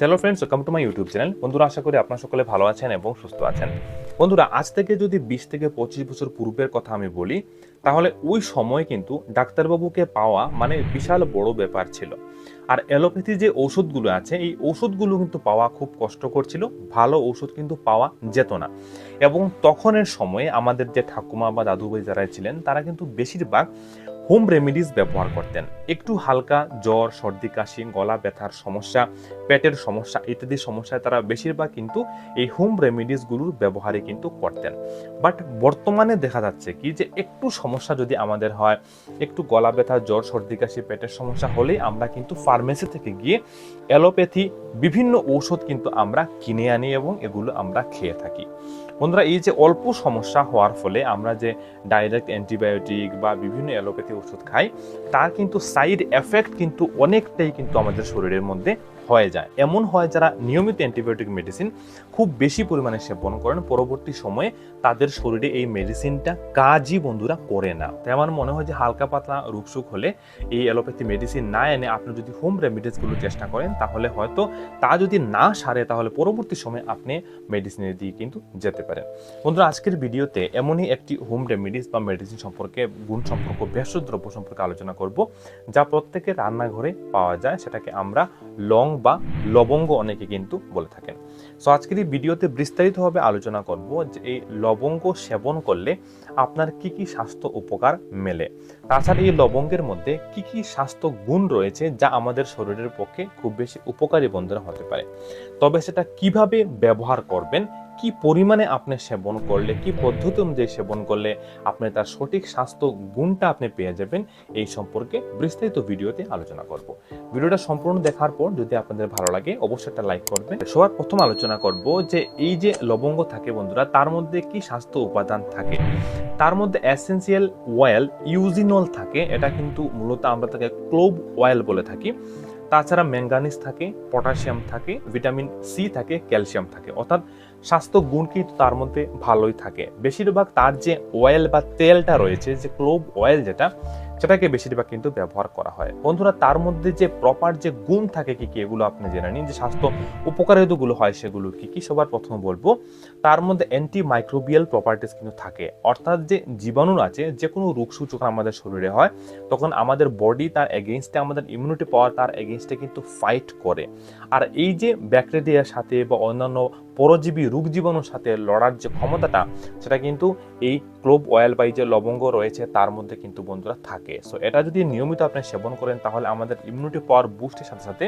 Hello friends welcome to my YouTube channel বন্ধুরা, আশা করি আপনারা সকলে ভালো আছেন এবং সুস্থ আছেন। বন্ধুরা, আজ থেকে যদি বিশ থেকে পঁচিশ বছর পূর্বের কথা আমি বলি, তাহলে ওই সময় কিন্তু ডাক্তারবাবুকে পাওয়া মানে বিশাল বড় ব্যাপার ছিল। আর অ্যালোপ্যাথি যে ওষুধগুলো আছে, এই ওষুধগুলো কিন্তু পাওয়া খুব কষ্টকর ছিল, ভালো ওষুধ কিন্তু পাওয়া যেত না। এবং তখনের সময়ে আমাদের যে ঠাকুমা বা দাদুভাই যারা ছিলেন, তারা কিন্তু বেশিরভাগ হোম রেমেডিস ব্যবহার করতেন। একটু হালকা জ্বর, সর্দি, কাশি, গলা ব্যথার সমস্যা পেটের সমস্যা ইত্যাদি সমস্যায় তারা বেশিরভাগ কিন্তু এই হোম রেমেডিসগুলোর ব্যবহারে কিন্তু করতেন। বাট বর্তমানে দেখা যাচ্ছে কি যে একটু সমস্যা যদি আমাদের হয়, একটু গলা ব্যথা, জ্বর, সর্দি, কাশি, পেটের সমস্যা হলেই আমরা কিন্তু ফার্মেসি থেকে গিয়ে অ্যালোপ্যাথি, বিভিন্ন ঔষধ কিন্তু আমরা কিনে আনি এবং এগুলো আমরা খেয়ে থাকি। বন্ধুরা, এই যে অল্প সমস্যা হওয়ার ফলে আমরা যে ডাইরেক্ট অ্যান্টিবায়োটিক বা বিভিন্ন অ্যালোপ্যাথি ওষুধ খাই, তার কিন্তু সাইড এফেক্ট কিন্তু অনেকটাই কিন্তু আমাদের শরীরের মধ্যে হয়ে যায়। এমন হয় যারা নিয়মিত অ্যান্টিবায়োটিক মেডিসিন খুব বেশি পরিমাণে সেবন করেন, পরবর্তী সময়ে তাদের শরীরে এই মেডিসিনটা কাজই বন্ধুরা করে না। তাই আমার মনে হয় যে হালকা পাতলা রোগসুখ হলে এই অ্যালোপ্যাথি মেডিসিন না এনে আপনি যদি হোম রেমিডিসগুলো চেষ্টা করেন, তাহলে হয়তো তা যদি না সারে, তাহলে পরবর্তী সময়ে আপনি মেডিসিনের দিয়ে কিন্তু যেতে পারেন। বন্ধুরা, আজকের ভিডিওতে এমনই একটি হোম রেমিডিস বা মেডিসিন সম্পর্কে, গুণ সম্পর্ক, ভেষজ দ্রব্য সম্পর্কে আলোচনা করব, যা প্রত্যেকের রান্নাঘরে পাওয়া যায়। সেটাকে আমরা লং বা লবঙ্গ অনেকে কিন্তু বলে থাকেন। সো আজকের এই ভিডিওতে বিস্তারিতভাবে আলোচনা করব যে এই লবঙ্গ সেবন করলে আপনার কি কি স্বাস্থ্য উপকার মেলে। তাছাড়া এই লবঙ্গের মধ্যে কি কি স্বাস্থ্য গুণ রয়েছে যা আমাদের শরীরের পক্ষে খুব বেশি উপকারী বন্ধুরা হতে পারে। তবে সেটা কীভাবে ব্যবহার করবেন কি পরিমাণে আপনি সেবন করলে, কি পদ্ধতি অনুযায়ী সেবন করলে আপনি তার সঠিক স্বাস্থ্য গুণটা আপনি পেয়ে যাবেন, এই সম্পর্কে বিস্তারিত ভিডিওতে আলোচনা করব। ভিডিওটা সম্পূর্ণ দেখার পর যদি আপনাদের ভালো লাগে, অবশ্যই একটা লাইক করবেন। সবার প্রথম আলোচনা করব যে এই যে লবঙ্গ থাকে বন্ধুরা, তার মধ্যে কি স্বাস্থ্য উপাদান থাকে? তার মধ্যে এসেন্সিয়াল অয়েল ইউজিনল থাকে, এটা কিন্তু মূলত আমরা তাকে ক্লোব অয়েল বলে থাকি। তাছাড়া ম্যাঙ্গানিজ থাকে পটাশিয়াম থাকে ভিটামিন সি থাকে ক্যালসিয়াম থাকে। অর্থাৎ স্বাস্থ্য গুণ কিন্তু তার মধ্যে ভালোই থাকে। বেশিরভাগ তার যে অয়েল বা তেলটা রয়েছে, যে ক্লোভ অয়েল যেটা সেটাকে বেশিরভাগ কিন্তু ব্যবহার করা হয়। বন্ধুরা, তার মধ্যে যে প্রপার যে গুণ থাকে কি কি, এগুলো আপনি জেনে নিন। যে স্বাস্থ্য উপকারিতাগুলো হয় সেগুলো কি কি, সবার প্রথমে বলব। তার মধ্যে অ্যান্টি মাইক্রোবিয়াল প্রপার্টিস কিন্তু থাকে। অর্থাৎ যে জীবাণু আছে যে কোনো রোগ সূচক আমাদের শরীরে হয়, তখন আমাদের বডি তার এগেনস্টে আমাদের ইমিউনিটি পাওয়ার তার এগেনস্টে কিন্তু ফাইট করে। আর এই যে ব্যাকটেরিয়ার সাথে বা অন্যান্য পরজীবী রোগ জীবাণুর সাথে লড়ার যে ক্ষমতাটা, সেটা কিন্তু এই ক্লোভ অয়েল বা এই যে লবঙ্গ রয়েছে, তার মধ্যে কিন্তু বন্ধুরা থাকে। সো এটা যদি নিয়মিত আপনি সেবন করেন, তাহলে আমাদের ইমিউনিটি পাওয়ার বুস্টের সাথে সাথে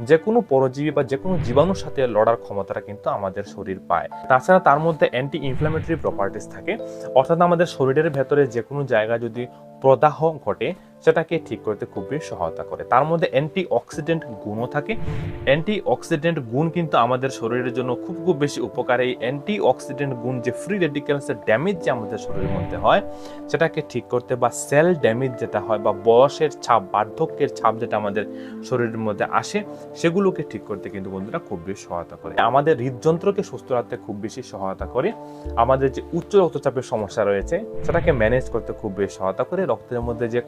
যে কোনো পরজীবী বা যে কোনো জীবাণুর সাথে লড়ার ক্ষমতাটা কিন্তু আমাদের শরীর পায়। তাছাড়া তার মধ্যে অ্যান্টি ইনফ্লামেটরি প্রপার্টিস থাকে। অর্থাৎ আমাদের শরীরের ভেতরে যে কোনো জায়গায় যদি প্রদাহ ঘটে সেটাকে ঠিক করতে খুবই সহায়তা করে। তার মধ্যে অ্যান্টি অক্সিডেন্ট গুণও থাকে। অ্যান্টি অক্সিডেন্ট গুণ কিন্তু আমাদের শরীরের জন্য খুব খুব বেশি উপকার। এই অ্যান্টি অক্সিডেন্ট গুণ যে ফ্রি রেডিক্যালসের ড্যামেজ যে আমাদের শরীরের মধ্যে হয়, সেটাকে ঠিক করতে বা সেল ড্যামেজ যেটা হয় বা বয়সের ছাপ, বার্ধক্যের ছাপ যেটা আমাদের শরীরের মধ্যে আসে, সেগুলোকে ঠিক করতে কিন্তু বন্ধুরা খুব বেশি সহায়তা করে। আমাদের হৃদযন্ত্রকে সুস্থ রাখতে খুব বেশি সহায়তা করে। আমাদের যে উচ্চ রক্তচাপের সমস্যা রয়েছে, সেটাকে ম্যানেজ করতে খুব বেশি সহায়তা করে। রক্তের মধ্যে যে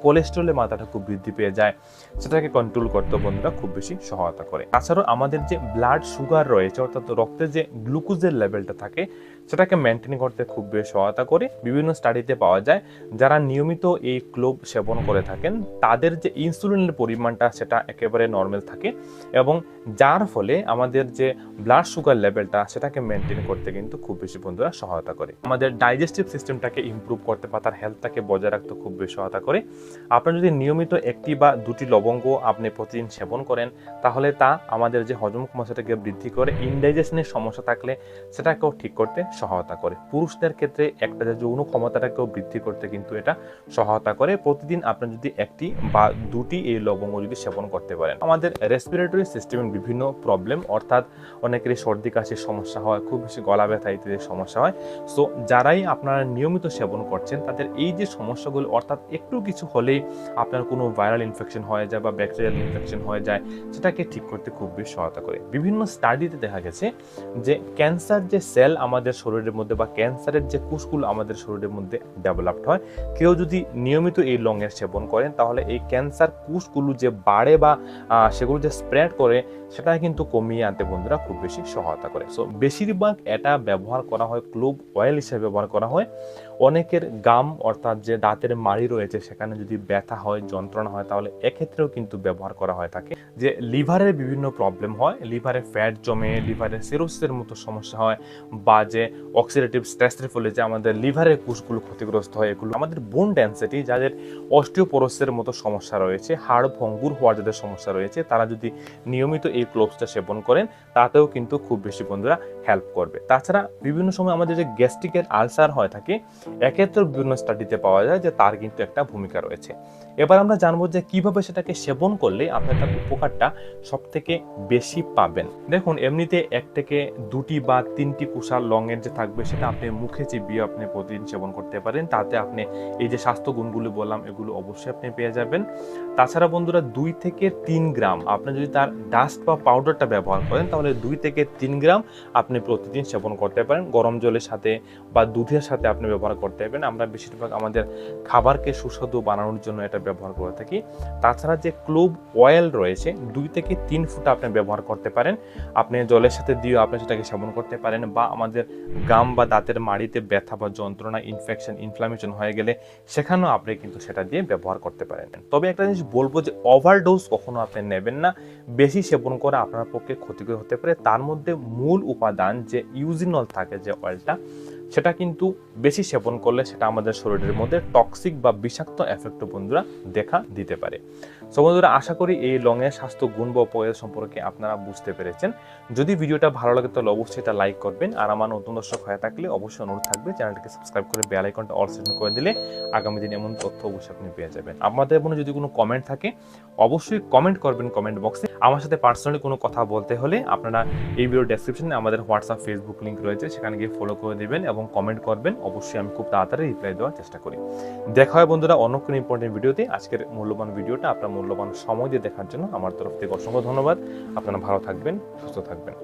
কোলেস্ট্রলের মাথাটা খুব বৃদ্ধি পেয়ে যায়। সেটাকে কন্ট্রোল করতে বন্ধুরা খুব বেশি সহায়তা করে। তাছাড়াও আমাদের যে ব্লাড সুগার রয়েছে, অর্থাৎ রক্তে যে গ্লুকোজের লেভেলটা থাকে সেটাকে মেনটেন করতে খুব বেশি সহায়তা করে। বিভিন্ন স্টাডিতে পাওয়া যায়, যারা নিয়মিত এই ক্লোভ সেবন করে থাকেন, তাদের যে ইনসুলিনের পরিমাণটা সেটা একেবারে নর্মাল থাকে এবং যার ফলে আমাদের যে ব্লাড সুগার লেভেলটা সেটাকে মেনটেন করতে কিন্তু খুব বেশি বন্ধুরা সহায়তা করে। আমাদের ডাইজেস্টিভ সিস্টেমটাকে ইমপ্রুভ করতে বা তার হেলথটাকে বজায় রাখতে খুব বেশি সহায়তা করে। আপনি যদি নিয়মিত একটি বা দুটি লবঙ্গ আপনি প্রতিদিন সেবন করেন, তাহলে তা আমাদের যে হজম ক্ষমতাটাকে বৃদ্ধি করে ইনডাইজেশনের সমস্যা থাকলে সেটাকেও ঠিক করতে সহায়তা করে। পুরুষদের ক্ষেত্রে একটা যে যৌন ক্ষমতাটাকেও বৃদ্ধি করতে কিন্তু এটা সহায়তা করে। প্রতিদিন আপনি যদি একটি বা দুটি এই লবঙ্গ যদি সেবন করতে পারেন, আমাদের রেসপিরেটরি সিস্টেমের বিভিন্ন প্রবলেম অর্থাৎ অনেকেরই সর্দি কাশির সমস্যা হয়, খুব বেশি গলা ব্যথা ইত্যাদির সমস্যা হয়। সো যারাই আপনারা নিয়মিত সেবন করছেন, তাদের এই যে সমস্যাগুলো, অর্থাৎ একটু কিছু হলেই আপনার কোনো ভাইরাল ইনফেকশন হয়ে যায় বা ব্যাকটেরিয়াল ইনফেকশন হয়ে যায়, সেটাকে ঠিক করতে খুব বেশি সহায়তা করে। বিভিন্ন স্টাডিতে দেখা গেছে যে ক্যান্সার যে সেল আমাদের শরীরের মধ্যে বা ক্যান্সারের যে কোষগুলো আমাদের শরীরের মধ্যে ডেভেলপড হয়, কেউ যদি নিয়মিত এই লংয়ের সেবন করেন, তাহলে এই ক্যান্সার কোষগুলো যে বাড়ে বা সেগুলো যে স্প্রেড করে, সেটা কিন্তু কমিয়ে আনতে বন্ধুরা খুব বেশি সহায়তা করে। সো বেশিরভাগ এটা ব্যবহার করা হয় ক্লোভ অয়েল হিসেবে ব্যবহার করা হয়। অনেকের গাম অর্থাৎ যে দাঁতের মাড়ি রয়েছে, সেখানে যদি ব্যথা হয়, যন্ত্রণা হয়, তাহলে এক্ষেত্রেও কিন্তু ব্যবহার করা হয় থাকে। যে লিভারের বিভিন্ন প্রবলেম হয়, লিভারে ফ্যাট জমে, লিভারে সিরোসিসের মতো সমস্যা হয়, বা যে অক্সিডেটিভ স্ট্রেসের ফলে যে আমাদের লিভারের কোষগুলো ক্ষতিগ্রস্ত হয়, এগুলো আমাদের বোন ডেন্সিটি যাদের অস্টিওপোরোসের মতো সমস্যা রয়েছে, হাড় ভঙ্গুর হওয়ার যাদের সমস্যা রয়েছে, তারা যদি নিয়মিত এই ক্লোভসটা সেবন করেন, তাতেও কিন্তু খুব বেশি বন্ধুরা হেল্প করবে। তাছাড়া বিভিন্ন সময় আমাদের যে গ্যাস্ট্রিকের আলসার হয় থাকে এক্ষেত্রে বিভিন্ন স্টাডিতে পাওয়া যায় যে তার কিন্তু একটা ভূমিকা রয়েছে। এবার আমরা জানব যে কীভাবে সেটাকে সেবন করলে আপনি তার উপকারটা সব থেকে বেশি পাবেন। দেখুন, এমনিতে এক থেকে দুটি বা তিনটি কুষার লংয়ের যে থাকবে, সেটা আপনি মুখে চিবিয়ে আপনি প্রতিদিন সেবন করতে পারেন। তাতে আপনি এই যে স্বাস্থ্য গুণগুলো বললাম, এগুলো অবশ্যই আপনি পেয়ে যাবেন। তাছাড়া বন্ধুরা, দুই থেকে তিন গ্রাম আপনি যদি তার ডাস্ট বা পাউডারটা ব্যবহার করেন, তাহলে দুই থেকে তিন গ্রাম আপনি প্রতিদিন সেবন করতে পারেন। গরম জলের সাথে বা দুধের সাথে আপনি ব্যবহার করতে পারবেন। আমরা বেশিরভাগ আমাদের খাবারকে সুস্বাদু বানানোর জন্য এটা ব্যবহার করে থাকি। তাছাড়া যে ক্লোব অয়েল রয়েছে, দুই থেকে তিন ফুট আপনি ব্যবহার করতে পারেন। আপনি জলের সাথে দিয়ে আপনি সেটাকে সেবন করতে পারেন বা আমাদের গাম বা দাঁতের মাড়িতে ব্যথা বা যন্ত্রণা ইনফেকশন ইনফ্লামেশন হয়ে গেলে সেখানেও আপনি কিন্তু সেটা দিয়ে ব্যবহার করতে পারেন। তবে একটা জিনিস বলব যে ওভারডোজ কখনো আপনি নেবেন না। বেশি সেবন করা আপনার পক্ষে ক্ষতিকর হতে পারে। তার মধ্যে মূল উপাদান যে ইউজিনল থাকে যে অয়েলটা সেটা কিন্তু বেশি সেবন করলে সেটা আমাদের শরীরের মধ্যে টক্সিক বা বিষাক্ত এফেক্ট বন্ধুরা দেখা দিতে পারে। সো বন্ধুরা, আশা করি এই লংয়ের স্বাস্থ্য গুণ বা উপকার সম্পর্কে আপনারা বুঝতে পেরেছেন। যদি ভিডিওটা ভালো লাগে তাহলে অবশ্যই এটা লাইক করবেন। আর আমার নতুন দর্শক হয়ে থাকলে অবশ্যই অনুরোধ থাকবে চ্যানেলটিকে সাবস্ক্রাইব করে বেল আইকনটা অল সেট করে দিলে আগামী দিন এমন তথ্য অবশ্যই আপনি পেয়ে যাবেন। আপনাদের মনে যদি কোনো কমেন্ট থাকে, অবশ্যই কমেন্ট করবেন কমেন্ট বক্সে আমার সাথে পার্সোনালি কোনো কথা বলতে হলে আপনারা এই ভিডিও ডেসক্রিপশনে আমাদের হোয়াটসঅ্যাপ ফেসবুক লিংক রয়েছে, সেখানে গিয়ে ফলো করে দিবেন এবং কমেন্ট করবেন। অবশ্যই আমি খুব তাড়াতাড়ি রিপ্লাই দেওয়ার চেষ্টা করি। দেখা হয় বন্ধুরা অন্য কোনো ইম্পর্টেন্ট ভিডিওতে আজকের মূল্যবান ভিডিওটা আপনার মূল্যবান সময় দিয়ে দেখার জন্য আমার তরফ থেকে অসংখ্য ধন্যবাদ। আপনারা ভালো থাকবেন, সুস্থ থাকবেন।